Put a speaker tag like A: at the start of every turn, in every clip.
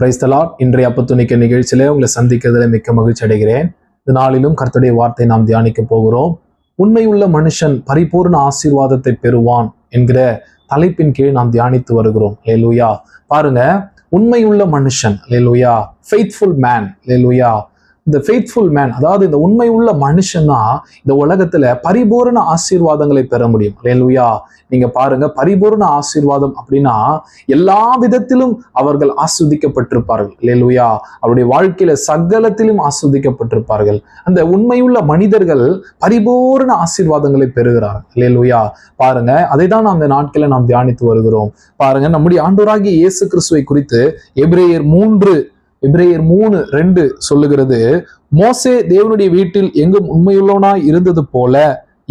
A: பிரைஸ்தலா இன்றைய அப்பத்துணிக்க நிகழ்ச்சியிலே உங்களை சந்திக்கிறதுல மிக்க மகிழ்ச்சி அடைகிறேன். இந்த நாளிலும் கர்த்தருடைய வார்த்தை நாம் தியானிக்க போகிறோம். உண்மையுள்ள மனுஷன் பரிபூர்ண ஆசீர்வாதத்தை பெறுவான் என்கிற தலைப்பின் கீழ் நாம் தியானித்து வருகிறோம். லேலுயா பாருங்க உண்மையுள்ள மனுஷன். லேலுயா ஃபெய்த்ஃபுல் மேன் லேலுயா இந்த ஃபெய்த்ஃபுல் மேன் அதாவது இந்த உண்மை உள்ள தான் இந்த உலகத்துல பரிபூரண ஆசீர்வாதங்களை பெற முடியும். லேலுயா நீங்க பாருங்க பரிபூரண ஆசீர்வாதம் அப்படின்னா எல்லா விதத்திலும் அவர்கள் ஆஸ்வதிக்கப்பட்டிருப்பார்கள். லேலுயா அவருடைய வாழ்க்கையில சகலத்திலும் ஆஸ்வதிக்கப்பட்டிருப்பார்கள். அந்த உண்மையுள்ள மனிதர்கள் பரிபூரண ஆசீர்வாதங்களை பெறுகிறார்கள் லேலுயா பாருங்க அதை தான் நாம் இந்த நாட்களில் நாம் தியானித்து வருகிறோம். பாருங்க நம்முடைய ஆண்டோராகிய இயேசு கிறிஸ்துவை குறித்து எபிரேயர் மூன்று இப்ரேயர் மூணு ரெண்டு சொல்லுகிறது மோசே தேவனுடைய வீட்டில் எங்கும் உண்மையுள்ளவனாய் இருந்தது போல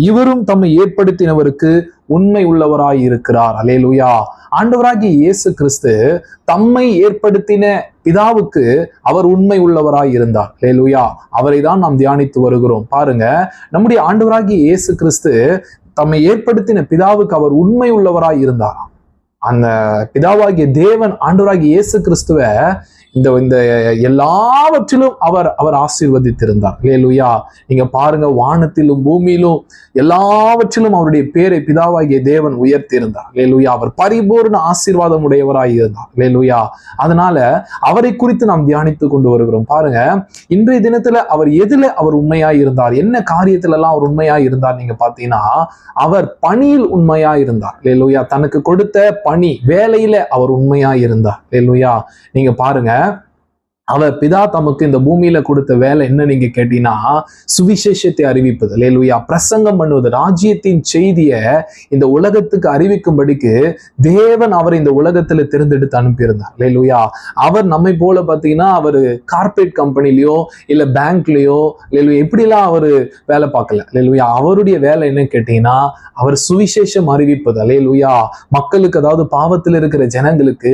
A: இவரும் தம்மை ஏற்படுத்தினவருக்கு உண்மை உள்ளவராய் இருக்கிறார். அலேலுயா ஆண்டவராகிய இயேசு கிறிஸ்து தம்மை ஏற்படுத்தின பிதாவுக்கு அவர் உண்மை உள்ளவராய் இருந்தார். லேலுயா அவரை தான் நாம் தியானித்து வருகிறோம். பாருங்க நம்முடைய ஆண்டவராகிய இயேசு கிறிஸ்து தம்மை ஏற்படுத்தின பிதாவுக்கு அவர் உண்மை உள்ளவராய் இருந்தார் அந்த பிதாவாகிய தேவன் ஆண்டவராகிய இயேசு கிறிஸ்துவ இந்த இந்த எல்லாவற்றிலும் அவர் அவர் ஆசீர்வதித்திருந்தார். லேலுயா நீங்க பாருங்க வானத்திலும் பூமியிலும் எல்லாவற்றிலும் அவருடைய பேரை பிதாவாகிய தேவன் உயர்த்தி இருந்தார் லேலுயா அவர் பரிபூர்ண ஆசீர்வாதம் உடையவராய் இருந்தார். லேலுயா அதனால அவரை குறித்து நாம் தியானித்து கொண்டு வருகிறோம். பாருங்க இன்றைய தினத்துல அவர் எதுல அவர் உண்மையா இருந்தார்? என்ன காரியத்துல எல்லாம் அவர் உண்மையா இருந்தார் நீங்க பாத்தீங்கன்னா அவர் பணியில் உண்மையா இருந்தார். லேலுயா தனக்கு கொடுத்த பணி வேலையில அவர் உண்மையா இருந்தார். லேலுயா நீங்க பாருங்க அவர் பிதா தமக்கு இந்த பூமியில கொடுத்த வேலை என்ன நீங்க கேட்டீங்கன்னா சுவிசேஷத்தை அறிவிப்பது. லேலுயா பிரசங்கம் பண்ணுவது. ராஜ்யத்தின் செய்தியை இந்த உலகத்துக்கு அறிவிக்கும்படிக்கு தேவன் அவர் இந்த உலகத்துல தேர்ந்தெடுத்து அனுப்பியிருந்தார். லேலுயா அவர் நம்மை போல பாத்தீங்கன்னா அவர் கார்பரேட் கம்பெனிலயோ இல்ல பேங்க்லயோ லேலுயா எப்படிலாம் அவர் வேலை பார்க்கல. லேலுயா அவருடைய வேலை என்ன கேட்டீங்கன்னா அவர் சுவிசேஷம் அறிவிப்பது. லேலுயா மக்களுக்கு அதாவது பாவத்தில் இருக்கிற ஜனங்களுக்கு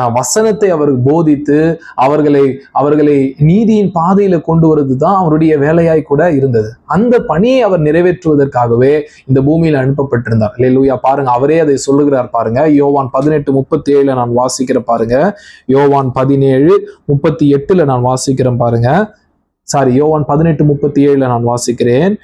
A: வசனத்தை அவர் போதித்து அவர்களை அவர்களை நீதியின் பாதையில கொண்டு வருவது தான் அவருடைய வேலையாய் கூட இருந்தது. அந்த பணியை அவர் நிறைவேற்றுவதற்காகவே இந்த பூமியில அனுப்பப்பட்டிருந்தார். லேலுயா பாருங்க அவரே அதை சொல்லுகிறார் பாருங்க. யோவான் பதினெட்டு முப்பத்தி ஏழுல நான் வாசிக்கிற பாருங்க. யோவான் பதினேழு முப்பத்தி எட்டுல நான் வாசிக்கிறேன் பாருங்க. சாரி யோவான் பதினெட்டு முப்பத்தி ஏழுல நான் வாசிக்கிறேன்.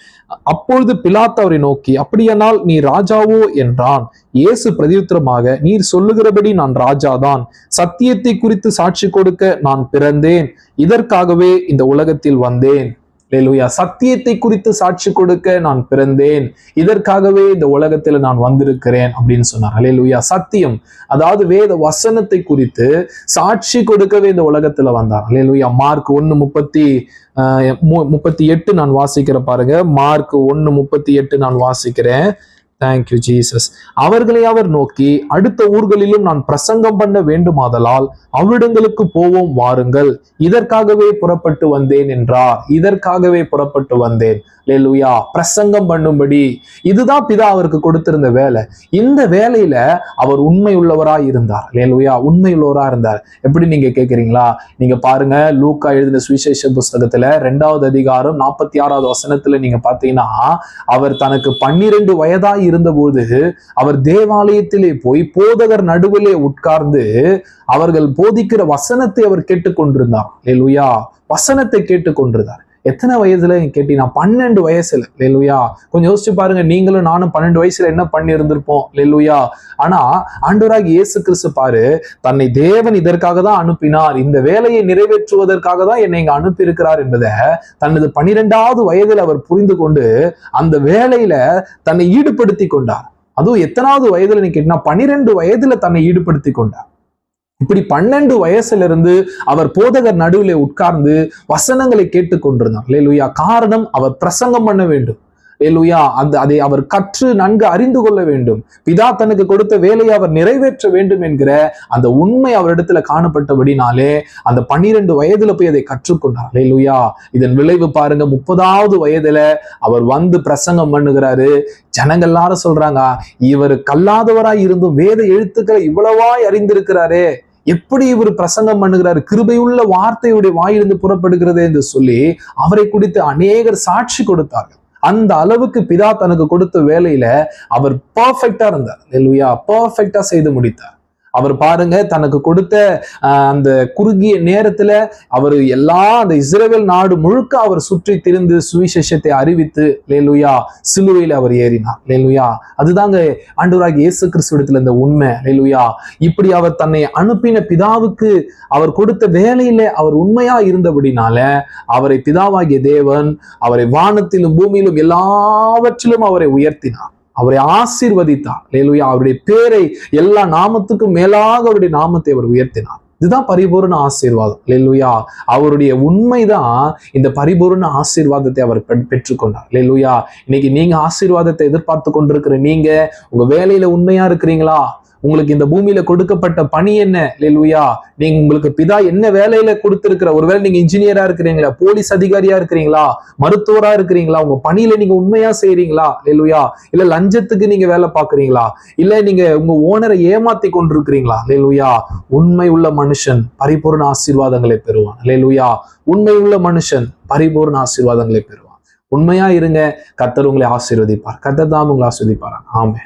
A: அப்பொழுது பிலாத் அவரை நோக்கி அப்படியானால் நீ ராஜாவோ? என்றான். இயேசு பிரதியுத்தரமாக நீர் சொல்லுகிறபடி நான் ராஜாதான். சத்தியத்தை குறித்து சாட்சி கொடுக்க நான் பிறந்தேன். இதற்காகவே இந்த உலகத்தில் வந்தேன். லேலுயா சத்தியத்தை குறித்து சாட்சி கொடுக்க நான் பிறந்தேன். இதற்காகவே இந்த உலகத்துல நான் வந்திருக்கிறேன் அப்படின்னு சொன்னார். அலேலுயா சத்தியம் அதாவது வேத வசனத்தை குறித்து சாட்சி கொடுக்கவே இந்த உலகத்துல வந்தார். அலேலுயா மார்க் ஒன்று முப்பத்தி முப்பத்தி எட்டு நான் வாசிக்கிற பாருங்க. மார்க் ஒன்று முப்பத்தி எட்டு நான் வாசிக்கிறேன். தேங்க்யூ ஜீசஸ் அவர்களை அவர் நோக்கி அடுத்த ஊர்களிலும் நான் பிரசங்கம் பண்ண வேண்டுமாதலால் அவ்விடங்களுக்கு போவோம் வாருங்கள். இதற்காகவே புறப்பட்டு வந்தேன் என்றார். இதற்காகவே புறப்பட்டு வந்தேன். லேலுயா பிரசங்கம் பண்ணும்படி. இதுதான் பிதா அவருக்கு கொடுத்திருந்த வேலை. இந்த வேலையில அவர் உண்மை உள்ளவராய் இருந்தார். லேலுயா உண்மை உள்ளவரா இருந்தார். எப்படி நீங்க கேக்குறீங்களா? நீங்க பாருங்க லூக்கா எழுதின சுவிசேஷ புஸ்தகத்துல ரெண்டாவது அதிகாரம் நாற்பத்தி ஆறாவது வசனத்துல நீங்க பாத்தீங்கன்னா அவர் தனக்கு பன்னிரண்டு வயதாய் இருந்தபோது அவர் தேவாலயத்திலே போய் போதகர் நடுவிலே உட்கார்ந்து அவர்கள் போதிக்கிற வசனத்தை அவர் கேட்டுக்கொண்டிருந்தார். லேலுயா வசனத்தை கேட்டுக்கொண்டிருந்தார். எத்தனை வயசுல கேட்டீங்கன்னா பன்னெண்டு வயசுல. லெல்லுயா கொஞ்சம் யோசிச்சு பாருங்க. நீங்களும் நானும் பன்னெண்டு வயசுல என்ன பண்ணி இருந்திருப்போம் ஆனா ஆண்டவராக இயேசு கிறிஸ்து பாரு தன்னை தேவன் இதற்காக தான் அனுப்பினார். இந்த வேலையை நிறைவேற்றுவதற்காக தான் என்னை இங்க அனுப்பி இருக்கிறார் என்பதை தனது பன்னிரெண்டாவது வயதில் அவர் புரிந்து கொண்டு அந்த வேலையில தன்னை ஈடுபடுத்தி கொண்டார். அதுவும் எத்தனாவது வயதுல நீ கேட்டீங்கன்னா பன்னிரெண்டு வயதுல தன்னை ஈடுபடுத்தி கொண்டார். இப்படி பன்னெண்டு வயசுல இருந்து அவர் போதகர் நடுவில் உட்கார்ந்து வசனங்களை கேட்டுக்கொண்டிருந்தார் லேலுயா காரணம் அவர் பிரசங்கம் பண்ண வேண்டும். லேலுயா அந்த அதை அவர் கற்று நன்கு அறிந்து கொள்ள வேண்டும். பிதா தனக்கு கொடுத்த வேலையை அவர் நிறைவேற்ற வேண்டும் என்கிற அந்த உண்மை அவரிடத்துல காணப்பட்டபடினாலே அந்த பன்னிரெண்டு வயதுல போய் அதை கற்றுக்கொண்டார் லேலுயா இதன் விளைவு பாருங்க முப்பதாவது வயதுல அவர் வந்து பிரசங்கம் பண்ணுகிறாரு. ஜனங்கள் எல்லாரும் சொல்றாங்க இவர் கல்லாதவராய் இருந்தும் வேத எழுத்துக்களை இவ்வளவாய் அறிந்திருக்கிறாரே. எப்படி இவர் பிரசங்கம் பண்ணுகிறார்? கிருபையுள்ள வார்த்தையுடைய வாயிலிருந்து புறப்படுகிறது என்று சொல்லி அவரை குறித்து அநேகர் சாட்சி கொடுத்தார்கள். அந்த அளவுக்கு பிதா தனக்கு கொடுத்த வேலையில அவர் பர்ஃபெக்டா இருந்தார். இல்லையா பர்ஃபெக்டா செய்து முடித்தார். அவர் பாருங்க தனக்கு கொடுத்த அந்த குறுகிய நேரத்துல அவர் எல்லா அந்த இஸ்ரேல் நாடு முழுக்க அவர் சுற்றி திரிந்து சுவிசேஷத்தை அறிவித்து லேலுயா சிலுவையில் அவர் ஏறினார். லேலுயா அதுதாங்க ஆண்டவராகிய இயேசு கிறிஸ்துவிடத்துல இந்த உண்மை. லேலுயா இப்படி அவர் தன்னை அனுப்பின பிதாவுக்கு அவர் கொடுத்த வேலையில அவர் உண்மையா இருந்தபடினால அவரை பிதாவாகிய தேவன் அவரை வானத்திலும் பூமியிலும் எல்லாவற்றிலும் அவரை உயர்த்தினார். அவரை ஆசீர்வதித்தார். லேலுயா அவருடைய பேரை எல்லா நாமத்துக்கும் மேலாக அவருடைய நாமத்தை அவர் உயர்த்தினார். இதுதான் பரிபூர்ண ஆசீர்வாதம். லேலுயா அவருடைய உண்மைதான் இந்த பரிபூர்ண ஆசீர்வாதத்தை அவர் பெற்றுக்கொண்டார். லேலுயா இன்னைக்கு நீங்க ஆசீர்வாதத்தை எதிர்பார்த்து கொண்டிருக்கிற நீங்க உங்க வேலையில உண்மையா இருக்கிறீங்களா? உங்களுக்கு இந்த பூமியில கொடுக்கப்பட்ட பணி என்ன? லேலுயா நீங்க உங்களுக்கு பிதா என்ன வேலையில கொடுத்திருக்கிற? ஒருவேளை நீங்க இன்ஜினியரா இருக்கிறீங்களா? போலீஸ் அதிகாரியா இருக்கிறீங்களா? மருத்துவரா இருக்கிறீங்களா? உங்க பணியில நீங்க உண்மையா செய்யறீங்களா லேலுயா இல்ல லஞ்சத்துக்கு நீங்க வேலை பாக்குறீங்களா இல்ல நீங்க உங்க ஓனரை ஏமாத்தி கொண்டிருக்கிறீங்களா? லேலுயா உண்மை உள்ள மனுஷன் பரிபூர்ண ஆசீர்வாதங்களை பெறுவான். லேலுயா உண்மை உள்ள மனுஷன் பரிபூர்ண ஆசீர்வாதங்களை பெறுவான். உண்மையா இருங்க. கத்தர் உங்களை ஆசீர்வதிப்பார். கத்தர் தான் உங்களை ஆசீர்வதிப்பார் ஆமே